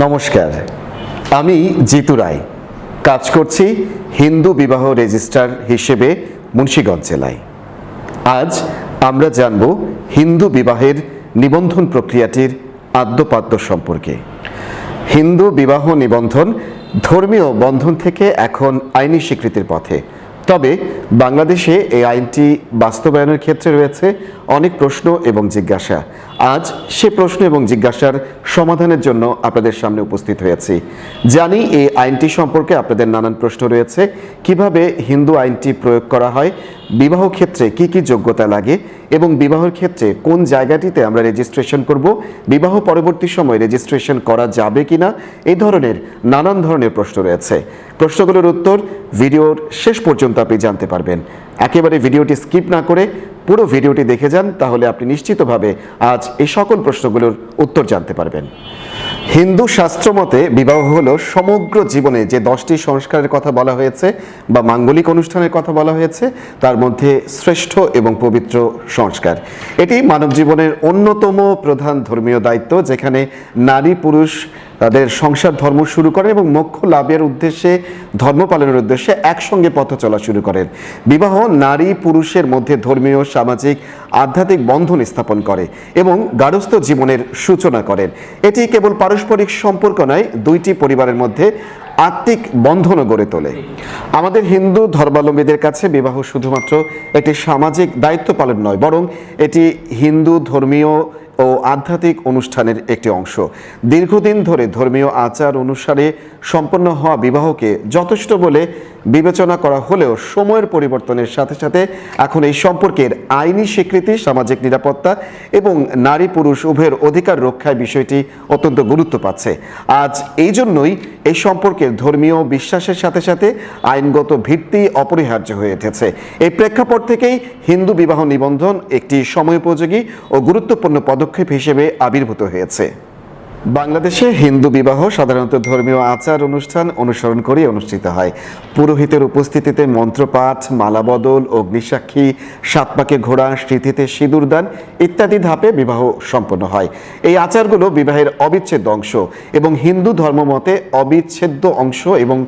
নমস্কার, আমি জিতু রায়। কাজ করছি হিন্দু বিবাহ রেজিস্ট্রার হিসেবে মুন্সীগঞ্জ জেলায়। আজ আমরা জানব হিন্দু বিবাহের নিবন্ধন প্রক্রিয়াটির আদ্যপাদ্য সম্পর্কে। হিন্দু বিবাহ নিবন্ধন ধর্মীয় বন্ধন থেকে এখন আইনি স্বীকৃতির পথে। তবে বাংলাদেশে এই আইনটি বাস্তবায়নের ক্ষেত্রে রয়েছে অনেক প্রশ্ন এবং জিজ্ঞাসা। আজ সে প্রশ্ন এবং জিজ্ঞাসার সমাধানের জন্য আপনাদের সামনে উপস্থিত হয়েছি। জানি এই আইনটি সম্পর্কে আপনাদের নানান প্রশ্ন রয়েছে। কীভাবে হিন্দু আইনটি প্রয়োগ করা হয়? বিবাহ ক্ষেত্রে কি কি যোগ্যতা লাগে? এবং বিবাহের ক্ষেত্রে কোন জায়গাটিতে আমরা রেজিস্ট্রেশন করব? বিবাহ পরবর্তী সময় রেজিস্ট্রেশন করা যাবে কিনা? এই ধরনের নানান ধরনের প্রশ্ন রয়েছে। প্রশ্নগুলোর উত্তর ভিডিওর শেষ পর্যন্ত আপনি জানতে পারবেন। একেবারে ভিডিওটি স্কিপ না করে পুরো ভিডিওটি দেখে যান, তাহলে আপনি নিশ্চিতভাবে আজ এই সকল প্রশ্নগুলোর উত্তর জানতে পারবেন। হিন্দু শাস্ত্র মতে বিবাহ হলো সমগ্র জীবনে যে দশটি সংস্কারের কথা বলা হয়েছে বা মাঙ্গলিক অনুষ্ঠানের কথা বলা হয়েছে, তার মধ্যে শ্রেষ্ঠ এবং পবিত্র সংস্কার। এটি মানব জীবনের অন্যতম প্রধান ধর্মীয় দায়িত্ব, যেখানে নারী পুরুষ তাদের সংসার, ধর্ম শুরু করে এবং মোক্ষ লাভের উদ্দেশ্যে, ধর্ম পালনের উদ্দেশ্যে একসঙ্গে পথ চলা শুরু করেন। বিবাহ নারী পুরুষের মধ্যে ধর্মীয়, সামাজিক, আধ্যাত্মিক বন্ধন স্থাপন করে এবং গারস্থ জীবনের সূচনা করেন। এটি কেবল পারস্পরিক সম্পর্ক নয়, দুইটি পরিবারের মধ্যে আত্মিক বন্ধনও গড়ে তোলে। আমাদের হিন্দু ধর্মাবলম্বীদের কাছে বিবাহ শুধুমাত্র একটি সামাজিক দায়িত্ব পালন নয়, বরং এটি হিন্দু ধর্মীয় ও আধ্যাত্মিক অনুষ্ঠানের একটি অংশ। দীর্ঘদিন ধরে ধর্মীয় আচার অনুসারে সম্পন্ন হওয়া বিবাহকে যথেষ্ট বলে বিবেচনা করা হলেও সময়ের পরিবর্তনের সাথে সাথে এখন এই সম্পর্কের আইনি স্বীকৃতি, সামাজিক নিরাপত্তা এবং নারী পুরুষ উভয়ের অধিকার রক্ষায় বিষয়টি অত্যন্ত গুরুত্ব পাচ্ছে। আজ এই জন্যই এই সম্পর্কের ধর্মীয় বিশ্বাসের সাথে সাথে আইনগত ভিত্তি অপরিহার্য হয়ে উঠেছে। এই প্রেক্ষাপট থেকেই হিন্দু বিবাহ নিবন্ধন একটি সময়োপযোগী ও গুরুত্বপূর্ণ পদক্ষেপ হিসেবে আবির্ভূত হয়েছে। বাংলাদেশে হিন্দু বিবাহ সাধারণত ধর্মীয় আচার অনুষ্ঠান অনুসরণ করে অনুষ্ঠিত হয়। পুরোহিতের উপস্থিতিতে মন্ত্রপাঠ, মালাবদল, অগ্নিসাক্ষী সাত পাকে ঘোড়া, স্মৃতিতে সিঁদুরদান ইত্যাদি ধাপে বিবাহ সম্পন্ন হয়। এই আচারগুলো বিবাহের অবিচ্ছেদ্য অংশ এবং হিন্দু ধর্মমতে অবিচ্ছেদ্য অংশ এবং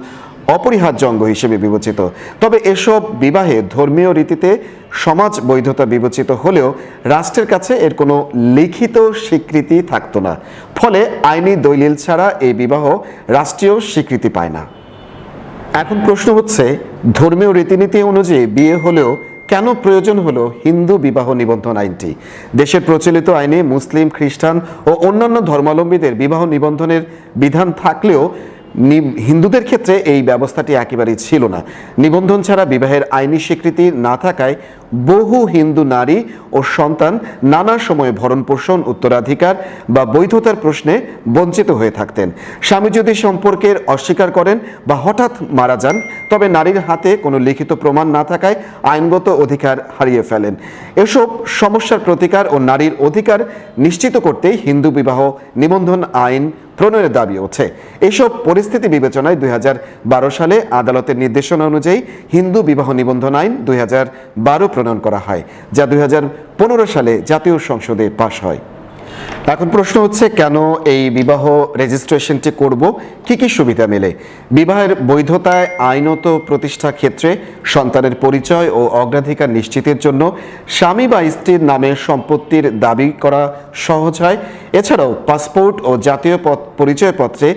অপরিহার্য অঙ্গ হিসেবে বিবেচিত। তবে এসব বিবাহে ধর্মীয় রীতিতে সমাজ বৈধতা বিবেচিত হলেও রাষ্ট্রের কাছে এর কোনো লিখিত স্বীকৃতি থাকতো না। ফলে আইনি দলিল ছাড়া এই বিবাহ রাষ্ট্রীয় স্বীকৃতি পায় না। এখন প্রশ্ন হচ্ছে, ধর্মীয় রীতিনীতি অনুযায়ী বিয়ে হলেও কেন প্রয়োজন হলো হিন্দু বিবাহ নিবন্ধন আইনটি? দেশের প্রচলিত আইনে মুসলিম, খ্রিস্টান ও অন্যান্য ধর্মাবলম্বীদের বিবাহ নিবন্ধনের বিধান থাকলেও হিন্দুদের ক্ষেত্রে এই ব্যবস্থাটি একেবারেই ছিল না। নিবন্ধন ছাড়া বিবাহের আইনি স্বীকৃতি না থাকায় বহু হিন্দু নারী ও সন্তান নানা সময়ে ভরণ পোষণ উত্তরাধিকার বা বৈধতার প্রশ্নে বঞ্চিত হয়ে থাকতেন। স্বামী যদি সম্পর্কের অস্বীকার করেন বা হঠাৎ মারা যান, তবে নারীর হাতে কোনো লিখিত প্রমাণ না থাকায় আইনগত অধিকার হারিয়ে ফেলেন। এসব সমস্যার প্রতিকার ও নারীর অধিকার নিশ্চিত করতেই হিন্দু বিবাহ নিবন্ধন আইন প্রণয়নের দাবি ওঠে। এসব পরিস্থিতি বিবেচনায় দুই হাজার বারো সালে আদালতের নির্দেশনা অনুযায়ী হিন্দু বিবাহ নিবন্ধন আইন দুই হাজার বারো প্রণয়ন করা হয়, যা দুই হাজার পনেরো সালে জাতীয় সংসদে পাশ হয়। এখন প্রশ্ন হচ্ছে, কেন এই বিবাহ রেজিস্ট্রেশনটি করব? কি কি সুবিধা মেলে? বিবাহের বৈধতায় আইনত প্রতিষ্ঠা ক্ষেত্রে সন্তানের পরিচয় ও অগ্রাধিকার নিশ্চিতের জন্য স্বামী বা স্ত্রীর নামে সম্পত্তির দাবি করা সহজ হয়। এছাড়াও পাসপোর্ট ও জাতীয় পরিচয়পত্রে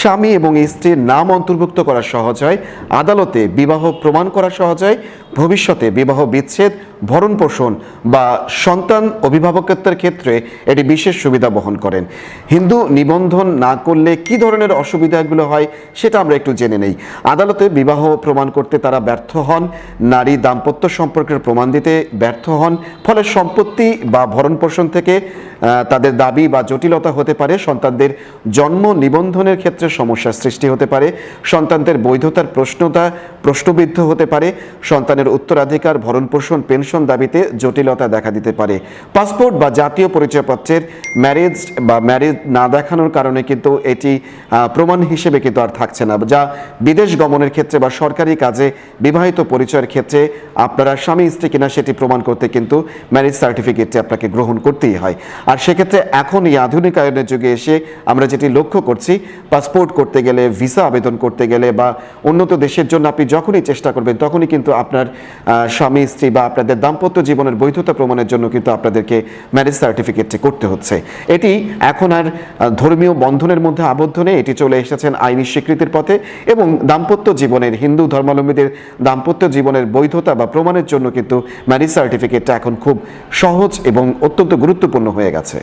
স্বামী এবং স্ত্রীর নাম অন্তর্ভুক্ত করা সহজ হয়। আদালতে বিবাহ প্রমাণ করা সহজ হয়। ভবিষ্যতে বিবাহ বিচ্ছেদ, ভরণ পোষণ বা সন্তান অভিভাবকত্বের ক্ষেত্রে এটি বিশেষ সুবিধা বহন করেন। হিন্দু নিবন্ধন না করলে কি ধরনের অসুবিধাগুলো হয় সেটা আমরা একটু জেনে নেই। আদালতে বিবাহ প্রমাণ করতে তারা ব্যর্থ হন, নারী দাম্পত্য সম্পর্কের প্রমাণ দিতে ব্যর্থ হন, ফলে সম্পত্তি বা ভরণ পোষণ থেকে তাদের দাবি বা জটিলতা হতে পারে, সন্তানদের জন্ম নিবন্ধনের ক্ষেত্রে সমস্যার সৃষ্টি হতে পারে, সন্তানদের বৈধতার প্রশ্নতা প্রশ্নবিদ্ধ হতে পারে, সন্তানের উত্তরাধিকার ভরণ পোষণ পেনশন দাবিতে জটিলতা দেখা দিতে পারে। পাসপোর্ট বা জাতীয় পরিচয়পত্রের ম্যারেজ বা ম্যারেজ না দেখানোর কারণে কিন্তু এটি প্রমাণ হিসেবে কিন্তু আর থাকছে না, যা বিদেশ গমনের ক্ষেত্রে বা সরকারি কাজে বিবাহিত পরিচয়ের ক্ষেত্রে আপনারা স্বামী, স্ত্রী কিনা সেটি প্রমাণ করতে কিন্তু ম্যারেজ সার্টিফিকেটটি আপনাকে গ্রহণ করতেই হয়। আর সেক্ষেত্রে এখন এই আধুনিকায়নের যুগে এসে আমরা যেটি লক্ষ্য করছি, পাসপোর্ট করতে গেলে, ভিসা আবেদন করতে গেলে বা উন্নত দেশের জন্য আপনি যখনই চেষ্টা করবেন, তখনই কিন্তু আপনার স্বামী, স্ত্রী বা আপনাদের দাম্পত্য জীবনের বৈধতা প্রমাণের জন্য কিন্তু আপনাদেরকে ম্যারেজ সার্টিফিকেটটি করতে হচ্ছে। এটি এখন আর ধর্মীয় বন্ধনের মধ্যে আবদ্ধ নেই। এটি চলে এসেছেন আইনি স্বীকৃতির পথে এবং দাম্পত্য জীবনের, হিন্দু ধর্মাবলম্বীদের দাম্পত্য জীবনের বৈধতা বা প্রমাণের জন্য কিন্তু ম্যারেজ সার্টিফিকেটটা এখন খুব সহজ এবং অত্যন্ত গুরুত্বপূর্ণ হয়ে গেছে।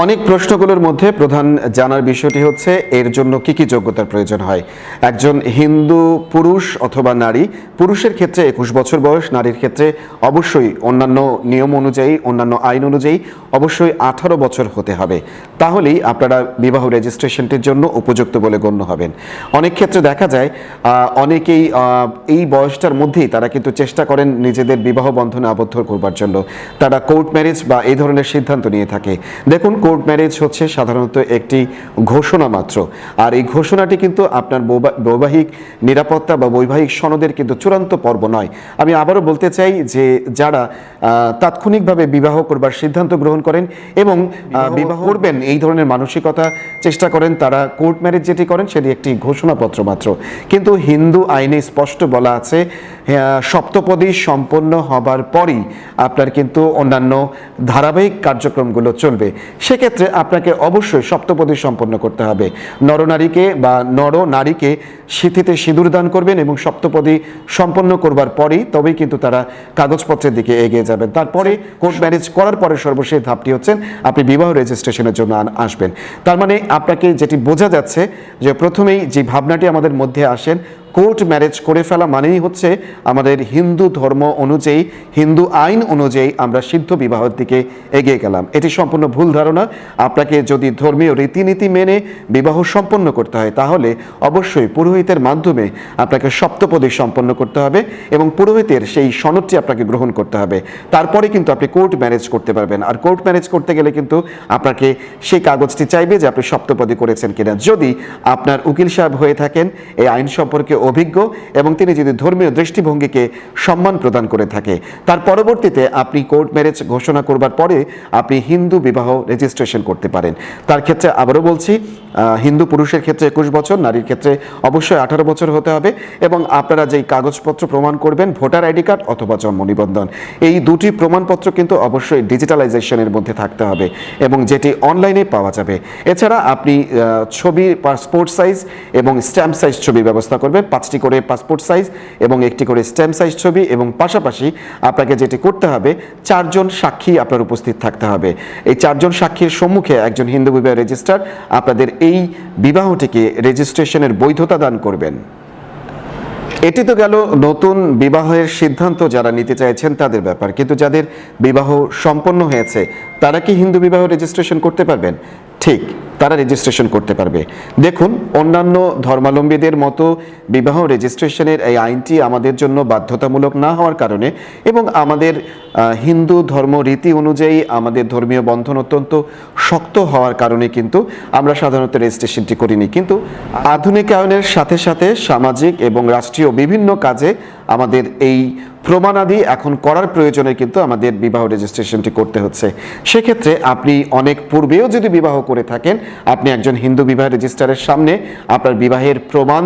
অনেক প্রশ্নগুলোর মধ্যে প্রধান জানার বিষয়টি হচ্ছে, এর জন্য কি কি যোগ্যতার প্রয়োজন হয়? একজন হিন্দু, পুরুষ অথবা নারী, পুরুষের ক্ষেত্রে একুশ বছর বয়স, নারীর ক্ষেত্রে অবশ্যই অন্যান্য নিয়ম অনুযায়ী, অন্যান্য আইন অনুযায়ী অবশ্যই আঠারো বছর হতে হবে। তাহলেই আপনারা বিবাহ রেজিস্ট্রেশনটির জন্য উপযুক্ত বলে গণ্য হবেন। অনেক ক্ষেত্রে দেখা যায় অনেকেই এই বয়সটার মধ্যেই তারা কিন্তু চেষ্টা করেন নিজেদের বিবাহ বন্ধনে আবদ্ধ করবার জন্য। তারা কোর্ট ম্যারেজ বা এই ধরনের সিদ্ধান্ত নিয়ে থাকে। দেখুন কোর্ট ম্যারেজ হচ্ছে সাধারণত একটি ঘোষণা মাত্র। আর এই ঘোষণাটি কিন্তু আপনার বৈবা- বৈবাহিক নিরাপত্তা বা বৈবাহিক সনদের কিন্তু চূড়ান্ত পর্ব নয়। আমি আবারও বলতে চাই যে যারা তাৎক্ষণিকভাবে বিবাহ করবার সিদ্ধান্ত গ্রহণ করেন এবং বিবাহ করবেন এই ধরনের মানসিকতা চেষ্টা করেন তারা কোর্ট ম্যারেজ যেটি করেন সেটি একটি ঘোষণাপত্র মাত্র। কিন্তু হিন্দু আইনে স্পষ্ট বলা আছে সপ্তপদী সম্পন্ন হবার পরই আপনার কিন্তু অন্যান্য ধারাবাহিক কার্যক্রমগুলো চলবে। সেক্ষেত্রে আপনাকে অবশ্যই সপ্তপদী সম্পন্ন করতে হবে। নরনারীকে বা নর নারীকে সিথিতে সিঁদুর দান করবেন এবং সপ্তপদী সম্পন্ন করবার পরেই তবেই কিন্তু তারা কাগজপত্রের দিকে এগিয়ে যাবেন। তারপরে কোর্ট ম্যারেজ করার পরে সর্বশেষ ধাপটি হচ্ছেন আপনি বিবাহ রেজিস্ট্রেশনের জন্য আন- আসবেন। তার মানে আপনাকে যেটি বোঝা যাচ্ছে যে প্রথমেই যে ভাবনাটি আমাদের মধ্যে আসেন কোর্ট ম্যারেজ করে ফেলা মানেই হচ্ছে আমাদের হিন্দু ধর্ম অনুযায়ী, হিন্দু আইন অনুযায়ী আমরা সিদ্ধ বিবাহের দিকে এগিয়ে গেলাম। এটি সম্পূর্ণ ভুল ধারণা। আপনাকে যদি ধর্মীয় রীতিনীতি মেনে বিবাহ সম্পন্ন করতে হয়, তাহলে অবশ্যই পুরোহিতের মাধ্যমে আপনাকে সপ্তপদী সম্পন্ন করতে হবে এবং পুরোহিতের সেই সনদটি আপনাকে গ্রহণ করতে হবে। তারপরে কিন্তু আপনি কোর্ট ম্যারেজ করতে পারবেন। আর কোর্ট ম্যারেজ করতে গেলে কিন্তু আপনাকে সেই কাগজটি চাইবে যে আপনি সপ্তপদী করেছেন কিনা। যদি আপনার উকিল সাহেব হয়ে থাকেন, এই আইন সম্পর্কে অভিজ্ঞ এবং তিনি যদি ধর্মীয় দৃষ্টিভঙ্গিকে সম্মান প্রদান করে থাকে। তার পরবর্তীতে আপনি কোর্ট ম্যারেজ ঘোষণা করবার পরে আপনি হিন্দু বিবাহ রেজিস্ট্রেশন করতে পারেন। তার ক্ষেত্রে আবারও বলছি হিন্দু পুরুষের ক্ষেত্রে একুশ বছর, নারীর ক্ষেত্রে অবশ্যই আঠারো বছর হতে হবে এবং আপনারা যেই কাগজপত্র প্রমাণ করবেন, ভোটার আইডি কার্ড অথবা জন্ম নিবন্ধন, এই দুটি প্রমাণপত্র কিন্তু অবশ্যই ডিজিটালাইজেশনের মধ্যে থাকতে হবে এবং যেটি অনলাইনে পাওয়া যাবে। এছাড়া আপনি ছবি পাসপোর্ট সাইজ এবং স্ট্যাম্প সাইজ ছবি ব্যবস্থা করবেন। পাঁচটি করে পাসপোর্ট সাইজ এবং একটি করে স্ট্যাম্প সাইজ ছবি এবং পাশাপাশি আপনাকে যেটি করতে হবে, চারজন সাক্ষী আপনার উপস্থিত থাকতে হবে। এই চারজন সাক্ষীর সম্মুখে একজন হিন্দু বিবাহ রেজিস্ট্রার আপনাদের এই বিবাহটিকে রেজিস্ট্রেশনের বৈধতা দান করবেন। এটি তো গেল নতুন বিবাহের সিদ্ধান্ত, যারা নিতে চাইছেন তাদের ব্যাপার। কিন্তু যাদের বিবাহ সম্পন্ন হয়েছে, তারা কি হিন্দু বিবাহ রেজিস্ট্রেশন করতে পারবেন? ঠিক, তারা রেজিস্ট্রেশন করতে পারবে। দেখুন, অন্যান্য ধর্মাবলম্বীদের মতো বিবাহ রেজিস্ট্রেশনের এই আইনটি আমাদের জন্য বাধ্যতামূলক না হওয়ার কারণে এবং আমাদের হিন্দু ধর্ম রীতি অনুযায়ী আমাদের ধর্মীয় বন্ধন অত্যন্ত শক্ত হওয়ার কারণে কিন্তু আমরা সাধারণত রেজিস্ট্রেশনটি করিনি। কিন্তু আধুনিকায়নের সাথে সাথে সামাজিক এবং রাষ্ট্রীয় বিভিন্ন কাজে আমাদের এই প্রমাণাদি এখন করার প্রয়োজনে কিন্তু আমাদের বিবাহ রেজিস্ট্রেশনটি করতে হচ্ছে। সেক্ষেত্রে আপনি অনেক পূর্বেও যদি বিবাহ করে থাকেন, আপনি একজন হিন্দু বিবাহ রেজিস্ট্রারের সামনে আপনার বিবাহের প্রমাণ